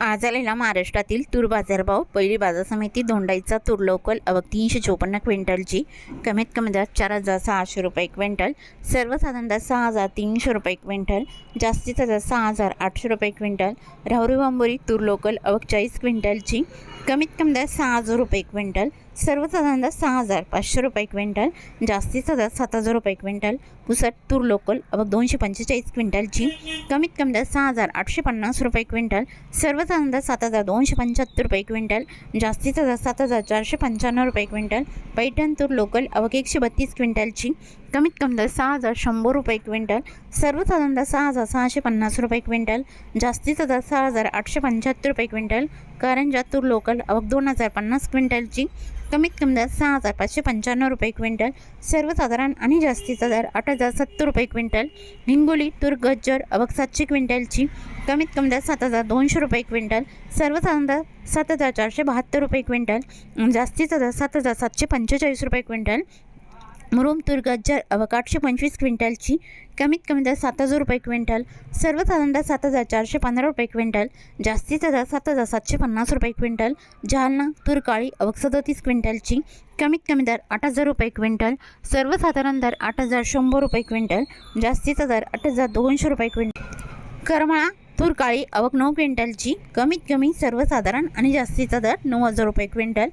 आज आलेला महाराष्ट्रातील तूर बाजारभाव पहिली बाजार समिती धोंडाईचा तूर लोकल अवघ तीनशे चोपन्न क्विंटलची. कमीत कमी दर चार हजार सहाशे रुपये क्विंटल. सर्वसाधारण दर सहा हजार तीनशे रुपये क्विंटल. जास्तीचा दर सहा हजार आठशे रुपये क्विंटल. राहुरी बांबोरी तूर लोकल अवघ चाळीस क्विंटलची. कमीत कमी दर सहा हजार रुपये क्विंटल. सर्वचा अंदाज सहा हजार पाचशे रुपये क्विंटल जास्तीचा दर सात हजार रुपये क्विंटल पुसट तूर लोकल अवक दोनशे पंचेचाळीस क्विंटलची कमीत कमी दर सहा हजार आठशे पन्नास रुपये क्विंटल सर्वचा अंदाज सात हजार दोनशे पंच्याहत्तर रुपये क्विंटल जास्तीचा दर सात हजार चारशे पंच्याण्णव रुपये क्विंटल पैठण तूर लोकल अवक एकशे बत्तीस क्विंटलची कमीत कमी दर सहा हजार शंभर रुपये क्विंटल. सर्वसाधारण दर सहा हजार सहाशे पन्नास रुपये क्विंटल. जास्तीचा दर सहा हजार आठशे पंच्याहत्तर रुपये क्विंटल. कारंजा तूर लोकल अवघ दोन हजार पन्नास क्विंटलची कमीत कमी दर सहा हजार पाचशे पंच्याण्णव रुपये क्विंटल. सर्वसाधारण आणि जास्तीचा दर आठ हजार सत्तर रुपये क्विंटल. हिंगोली तूर गज्जर अवक सातशे क्विंटलची कमीत कमी दर सात हजार दोनशे रुपये क्विंटल. सर्वसाधारण दर सात हजार चारशे बहात्तर रुपये क्विंटल. जास्तीचा दर सात हजार सातशे पंचेचाळीस रुपये क्विंटल. मुरुम तूर गज्जर अवक आठशे पंचवीस क्विंटलची कमीत कमी दर सात हजार रुपये क्विंटल सर्वसाधारण दर सात हजार चारशे पंधरा रुपये क्विंटल जास्तीचा दर सात हजार सातशे पन्नास रुपये क्विंटल जालना तूर काळी अवक सदतीस क्विंटलची कमीत कमी दर आठ हजार रुपये क्विंटल सर्वसाधारण दर आठ हजार शंभर रुपये क्विंटल जास्तीचा दर आठ हजार दोनशे रुपये क्विंटल. करमाळा तूर काळी अवक नऊ क्विंटलची कमीत कमी सर्वसाधारण आणि जास्तीचा दर नऊ हजार रुपये क्विंटल.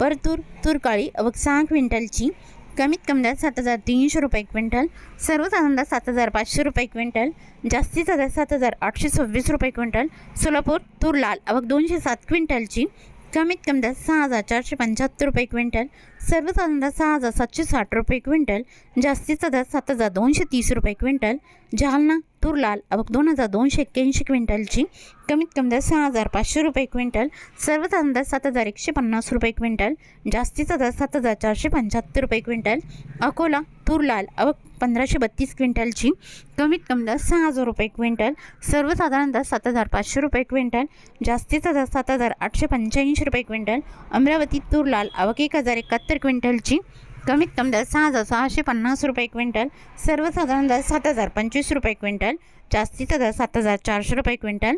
परतूर तूर काळी अवक सहा क्विंटलची कमीत कमी दर सात हजार तीनशे रुपये क्विंटल. सर्वसाधारण दर सात हजार पाचशे रुपये क्विंटल. जास्तीचा दर सात हजार आठशे सव्वीस रुपये क्विंटल. सोलापूर तूर लाल. अवक दोनशे सात क्विंटलची. कमीत कमी दर सहा हजार चारशे पंच्याहत्तर रुपये क्विंटल सर्वसाधारण दर सहा हजार सातशे साठ रुपये क्विंटल जास्तीचा दर सात हजार दोनशे तीस रुपये क्विंटल जालना तूर लाल अवक दोन हजार दोनशे एक्क्याऐंशी क्विंटलची कमीत कमी दर सहा हजार पाचशे रुपये क्विंटल सर्वसाधारण दर सात हजार एकशे पन्नास रुपये क्विंटल जास्तीचा दर सात हजार चारशे पंच्याहत्तर रुपये क्विंटल अकोला तूर लाल अवक पंधराशे बत्तीस क्विंटलची कमीत कमी दर सहा हजार रुपये क्विंटल सर्वसाधारण दर सात हजार पाचशे रुपये क्विंटल जास्तीचा दर सात हजार आठशे पंच्याऐंशी रुपये क्विंटल अमरावती तूर लाल अवक एक हजार एकाहत्तर क्विंटलची कमीत कमी दर सहा हजार सहाशे पन्नास रुपये क्विंटल सर्वसाधारण दर सात हजार पंचवीस रुपये क्विंटल जास्तीचा दर सात हजार चारशे रुपये क्विंटल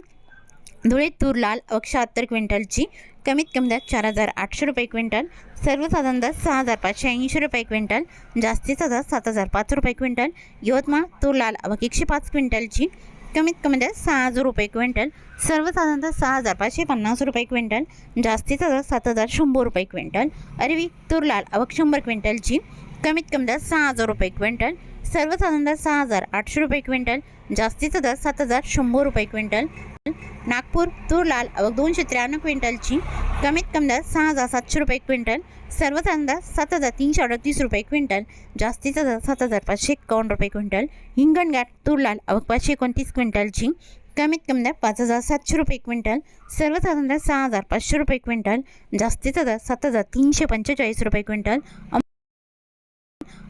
धुळे तूर लाल अवक शहात्तर क्विंटलची कमीत कमी दर चार हजार आठशे रुपये क्विंटल सर्वसाधारण दर सहा हजार पाचशे ऐंशी रुपये क्विंटल जास्तीचा दर सात हजार पाच रुपये क्विंटल यवतमाळ तूर लाल अवक एकशे पाच क्विंटलची कमीत कमी दर सहा हजार रुपये क्विंटल सर्वसाधारण दर सहा हजार पाचशे पन्नास रुपये क्विंटल जास्तीचा दर सात हजार शंभर रुपये क्विंटल अरवी तूर लाल अवक शंभर क्विंटलची कमीत कमी दर सहा हजार रुपये क्विंटल सर्वसाधारण दर सहा हजार आठशे रुपये क्विंटल जास्तीचा दर सात हजार शंभर रुपये क्विंटल नागपूर तूर लाल अवघ दोनशे त्र्याण्णव क्विंटलची. कमीत कमी दर सहा हजार सातशे रुपये क्विंटल. सर्वसाधारण दर सात हजार तीनशे अडतीस रुपये क्विंटल. जास्तीचा दर सात हजार पाचशे एकावन्न रुपये क्विंटल. हिंगणघाट तूर लाल अवघ पाचशे एकोणतीस क्विंटलची. कमीत कमी दर पाच हजार सातशे रुपये क्विंटल. सर्वसाधारण दर सहा हजार पाचशे रुपये क्विंटल. जास्तीचा दर सात हजार तीनशे पंचेचाळीस रुपये क्विंटल.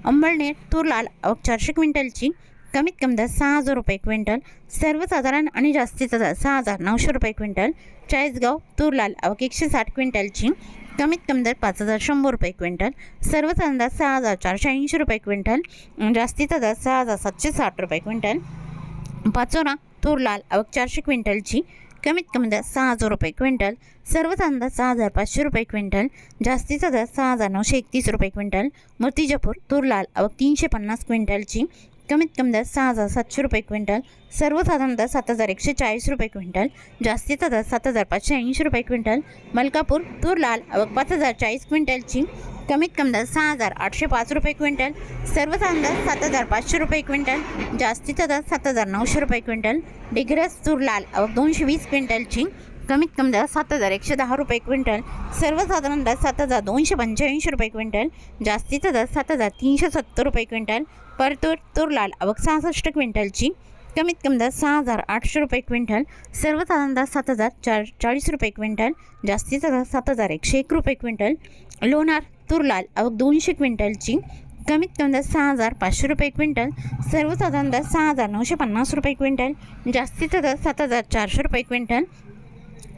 अंबळनेर तूर लाल अवघ चारशे क्विंटलची. कमीत कमी दर सहा हजार रुपये क्विंटल सर्वसाधारण आणि जास्तीचा दर सहा हजार नऊशे रुपये क्विंटल चाळीसगाव तूर लाल अवक एकशे साठ क्विंटलची कमीत कमी दर पाच हजार शंभर रुपये क्विंटल सर्वसाधारण दर सहा हजार चारशे ऐंशी रुपये क्विंटल जास्तीचा दर सहा हजार सातशे साठ रुपये क्विंटल. पाचोरा तूर लाल अवक चारशे क्विंटलची कमीत कमी दर सहा हजार रुपये क्विंटल सर्वसाधारण दर सहा हजार पाचशे रुपये क्विंटल जास्तीचा दर सहा हजार नऊशे एकतीस रुपये क्विंटल मूर्तिजापूर तूर लाल अवक तीनशे पन्नास क्विंटलची कमीत कमी दर सहा हजार सातशे रुपये क्विंटल सर्वसाधारण दर सात हजार एकशे चाळीस रुपये क्विंटल जास्तीचा दर सात हजार पाचशे ऐंशी रुपये क्विंटल मलकापूर तूर लाल अवघ पाच हजार चाळीस क्विंटलची कमीत कमी दर सहा हजार आठशे पाच रुपये क्विंटल सर्वसाधारण दर सात हजार पाचशे रुपये क्विंटल जास्तीचा दर सात हजार नऊशे रुपये क्विंटल डिग्रस तूर लाल अवक दोनशे वीस क्विंटलची कमीत कमी दर सात हजार एकशे दहा रुपये क्विंटल सर्वसाधारण दर सात हजार दोनशे पंच्याऐंशी रुपये क्विंटल जास्तीचा दर सात हजार तीनशे सत्तर रुपये क्विंटल परतूर तूर लाल आवक सहासष्ट क्विंटलची. कमीत कमी दर सहा हजार आठशे रुपये क्विंटल. सर्वसाधारण दर सात हजार चार चाळीस रुपये क्विंटल. जास्तीचा दर सात हजार एकशे एक रुपये क्विंटल. लोणार तूर लाल दोनशे क्विंटलची. कमीत कमी दर सहा हजार पाचशे रुपये क्विंटल. सर्वसाधारण दर सहा हजार नऊशे पन्नास रुपये क्विंटल. जास्तीचा दर सात हजार चारशे रुपये क्विंटल.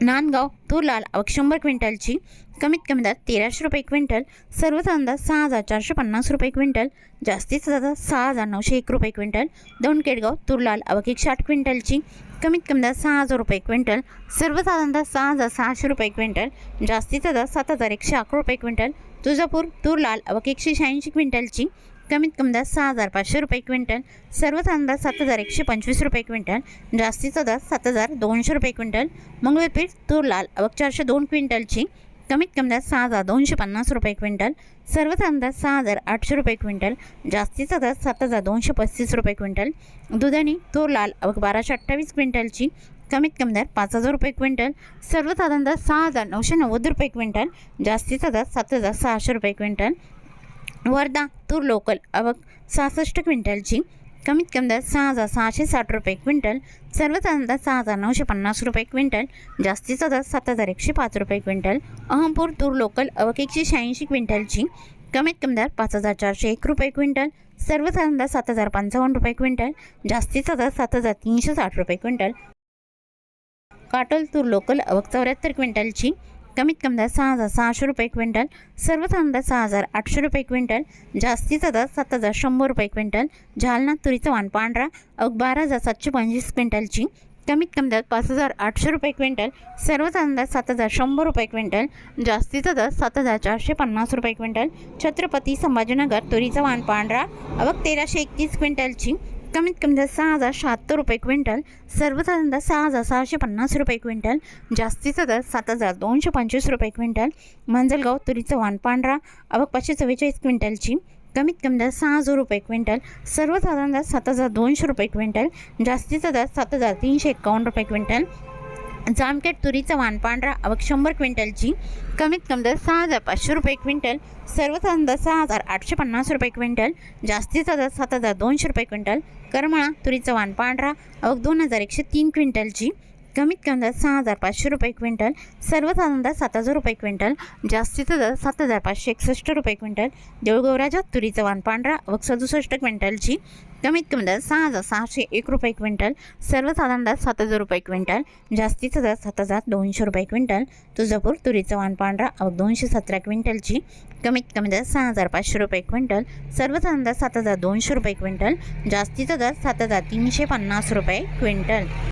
नांदगाव तूर लाल शंभर क्विंटलची. कमीत कमी दर तेराशे रुपये क्विंटल सर्वच अंदाज सहा हजार चारशे पन्नास रुपये क्विंटल जास्तीचा दर सहा हजार नऊशे एक रुपये क्विंटल दोन केडगाव तुरलाल लाल साठ क्विंटलची कमीत कमी दर सहा हजार रुपये क्विंटल सर्वसाधारण दर सहा हजार सहाशे रुपये क्विंटल जास्तीचा दर सात हजार एकशे अकरा रुपये क्विंटल तुळजापूर तुरलाल लाल एकशे शहाऐंशी क्विंटलची कमीत कमी दर सहा हजार पाचशे रुपये क्विंटल सर्वच अंदाज सात हजार एकशे पंचवीस रुपये क्विंटल जास्तीचा दर सात हजार दोनशे रुपये क्विंटल मंगळपीठ तुरलाल अवक चारशे दोन क्विंटलची कमीत कमी दर सहा हजार दोनशे पन्नास रुपये क्विंटल सर्वसाधारण दर सहा हजार आठशे रुपये क्विंटल जास्तीचा दर सात हजार दोनशे पस्तीस रुपये क्विंटल. दुधाणी तूर लाल आवक बाराशे अठ्ठावीस क्विंटलची कमीत कमी दर पाच हजार रुपये क्विंटल. सर्वसाधारण दर सहा हजार नऊशे नव्वद रुपये क्विंटल जास्तीचा दर सात हजार सहाशे रुपये क्विंटल. वर्धा तूर लोकल आवक सहासष्ट क्विंटलची कमीत कमी दर सहा हजार सहाशे साठ रुपये क्विंटल सर्वसाधारण दर सहा हजार नऊशे पन्नास रुपये क्विंटल जास्तीचा दर सात हजार एकशे पाच रुपये क्विंटल अहमपूर तूर लोकल अवक एकशे शहाऐंशी क्विंटलची कमीत कमी दर पाच हजार चारशे एक रुपये क्विंटल सर्वसाधारण दर सात हजार पंचावन्न रुपये क्विंटल जास्तीचा दर सात हजार तीनशे साठ रुपये क्विंटल. काटोल तूर लोकल अवक चौऱ्याहत्तर क्विंटलची कमीत कमी दर सहा हजार सहाशे रुपये क्विंटल सर्वसाधारण दर सहा हजार आठशे रुपये क्विंटल जास्तीचा दर सात हजार शंभर रुपये क्विंटल जालना तुरीचा वाण पांढरा अग बारा हजार सातशे पंचवीस क्विंटलची कमीत कमी दर पाच हजार आठशे रुपये क्विंटल सर्वसाधारण दर सात हजार शंभर रुपये क्विंटल जास्तीचा दर सात हजार चारशे पन्नास रुपये क्विंटल छत्रपती संभाजीनगर तुरीचा वाण पांढरा अवघ तेराशे एकतीस क्विंटलची कमीत कमी दर सहा हजार शहात्तर रुपये क्विंटल सर्वसाधारण दर सहा हजार सहाशे पन्नास रुपये क्विंटल जास्तीचा दर सात हजार दोनशे पंचवीस रुपये क्विंटल मंजलगाव तुरीचं वाण पांढरा अबक पाचशे चव्वेचाळीस क्विंटलची कमीत कमी दर सहा हजार रुपये क्विंटल सर्वसाधारण दर सात हजार दोनशे रुपये क्विंटल जास्तीचा दर सात हजार तीनशे एकावन्न रुपये क्विंटल जामखेड तुरीचं वाण पांढरा अवघ शंभर क्विंटलची कमीत कमी दर सहा हजार पाचशे रुपये क्विंटल सर्वसाधारण दर सहा हजार आठशे पन्नास रुपये क्विंटल जास्तीचा दर सात हजार दोनशे रुपये क्विंटल करमळा तुरीचं वाण पांढरा अवघ दोन हजार एकशे तीन क्विंटलची कमीत कमी दर सहा हजार पाचशे रुपये क्विंटल सर्वसाधारण दर सात हजार रुपये क्विंटल जास्तीचा दर सात हजार पाचशे एकसष्ट रुपये क्विंटल देऊळगौराच्या तुरीचं वाण पांढरा व सदुसष्ट क्विंटलची कमीत कमी दर सहा हजार सहाशे एक रुपये क्विंटल सर्वसाधारण दर सात हजार रुपये क्विंटल जास्तीचा दर सात हजार दोनशे रुपये क्विंटल तुळजापूर तुरीचं वाण पांढरा अवघ दोनशे सतरा क्विंटलची कमीत कमी दर सहा हजार पाचशे रुपये क्विंटल सर्वसाधारण दर सात हजार दोनशे रुपये क्विंटल जास्तीचा दर सात हजार तीनशे पन्नास रुपये क्विंटल.